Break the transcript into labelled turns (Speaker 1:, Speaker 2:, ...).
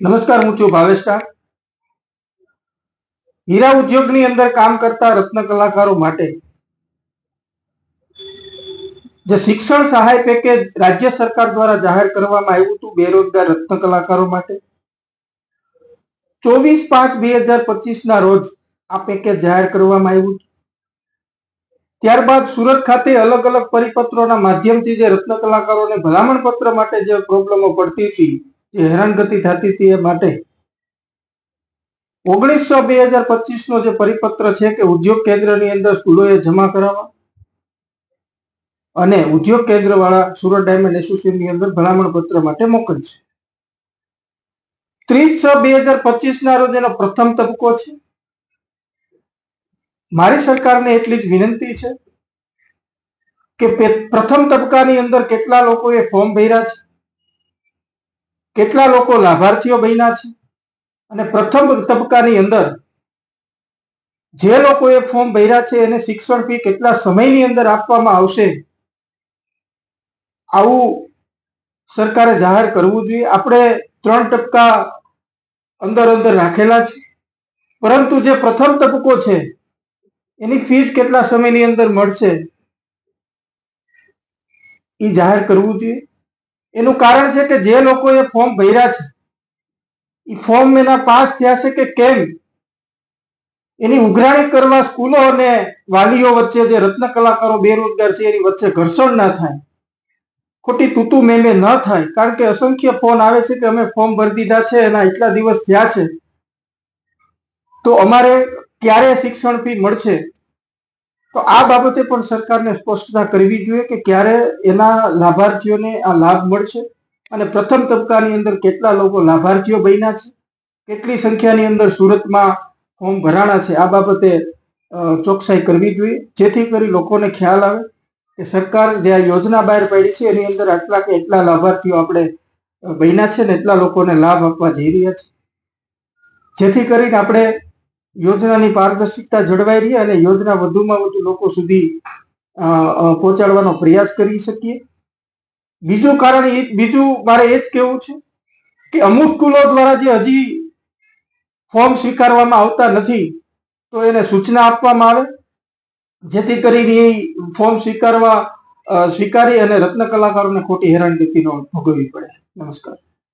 Speaker 1: નમસ્કાર, હું છું ભાવેશકા હીરા ઉદ્યોગની અંદર કામ કરતા રત્ન કલાકારો માટે જે શિક્ષણ સહાય પેકેજ રાજ્ય સરકાર દ્વારા જાહેર કરવામાં આવ્યું હતું, બેરોજગાર રત્ન કલાકારો માટે ચોવીસ પાંચ બે હજાર પચીસ ના રોજ આ પેકેજ જાહેર કરવામાં આવ્યું હતું. ત્યારબાદ સુરત ખાતે અલગ અલગ પરિપત્રોના માધ્યમથી જે રત્ન કલાકારોને ભલામણ પત્ર માટે જે પ્રોબ્લેમો પડતી હતી જે હેરાનગતિ થતી હતી એ માટે ઓગણીસો બે હજાર પચીસ નો જે પરિપત્ર છે કે ઉદ્યોગ કેન્દ્રની અંદર સ્કૂલોએ જમા કરાવવા અને ઉદ્યોગ કેન્દ્ર વાળા સુરત ડાયમંડ એસોસિએશનની અંદર ભલામણ પત્ર માટે મોકલશે ત્રીસ છ બે હજાર પચીસ ના રોજ એનો પ્રથમ તબક્કો છે. મારી સરકારને એટલી જ વિનંતી છે કે પ્રથમ તબક્કાની અંદર કેટલા લોકોએ ફોર્મ ભર્યા છે? કેટલા લોકો લાભાર્થીઓ બન્યા છે? અને પ્રથમ તબક્કાની અંદર જે લોકોએ ફોર્મ ભર્યા છે, એને શિક્ષણ ફી કેટલા સમયની અંદર આપવામાં આવશે? આવું સરકારે જાહેર કરવું જોઈએ. આપણે ત્રણ ટપકા અંદર અંદર રાખેલા છે. પરંતુ જે પ્રથમ તબક્કો છે, એની ફીસ કેટલા સમયની અંદર મળશે? એ જાહેર કરવું જોઈએ. એનું કારણ છે કે જે લોકોએ ફોર્મ ભર્યા છે એ ફોર્મ એના પાસ થયા છે કે કેમ? એની ઉઘરાણી કરવા સ્કૂલો અને વાલીઓ વચ્ચે જે રત્ન કલાકારો બેરોજગાર છે, એની વચ્ચે ઘર્ષણ ના થાય. ખોટી તૂતુ મેમે ન થાય, કારણ કે અસંખ્ય ફોન આવે છે કે અમે ફોર્મ ભરી દીધા છે, એના એટલા દિવસ થયા છે. તો અમારે ક્યારે શિક્ષણ ફી મળશે? તો આ બાબતે પણ સરકારને સ્પષ્ટતા કરવી જોઈએ કે ક્યારે એના લાભાર્થીઓને આ લાભ મળશે અને પ્રથમ તબક્કાની અંદર કેટલા લોકો લાભાર્થીઓ બન્યા છે, કેટલી સંખ્યાની અંદર સુરતમાં ફોર્મ ભરાણા છે, આ બાબતે ચોકસાઈ કરવી જોઈએ. જેથી કરી લોકોને ખ્યાલ આવે કે સરકાર જે આ યોજના બહાર પાડી છે, એની અંદર આટલા કે એટલા લાભાર્થીઓ આપણે બન્યા છે ને એટલા લોકોને લાભ આપવા જઈ રહ્યા છે. જેથી કરીને આપણે યોજનાની પારદર્શિકતા જળવાઈ રહી અને યોજના વધુમાં વધુ લોકો સુધી પહોંચાડવાનો પ્રયાસ કરી શકીએ. બીજું કારણ એ, બીજું મારે એ જ કહેવું છે કે અમુક સ્કૂલો દ્વારા જે હજી ફોર્મ સ્વીકારવામાં આવતા નથી, તો એને સૂચના આપવામાં આવે. જેથી કરીને એ ફોર્મ સ્વીકારવા સ્વીકારી અને રત્ન કલાકારોને ખોટી હેરાનગતિ ભોગવવી પડે. નમસ્કાર.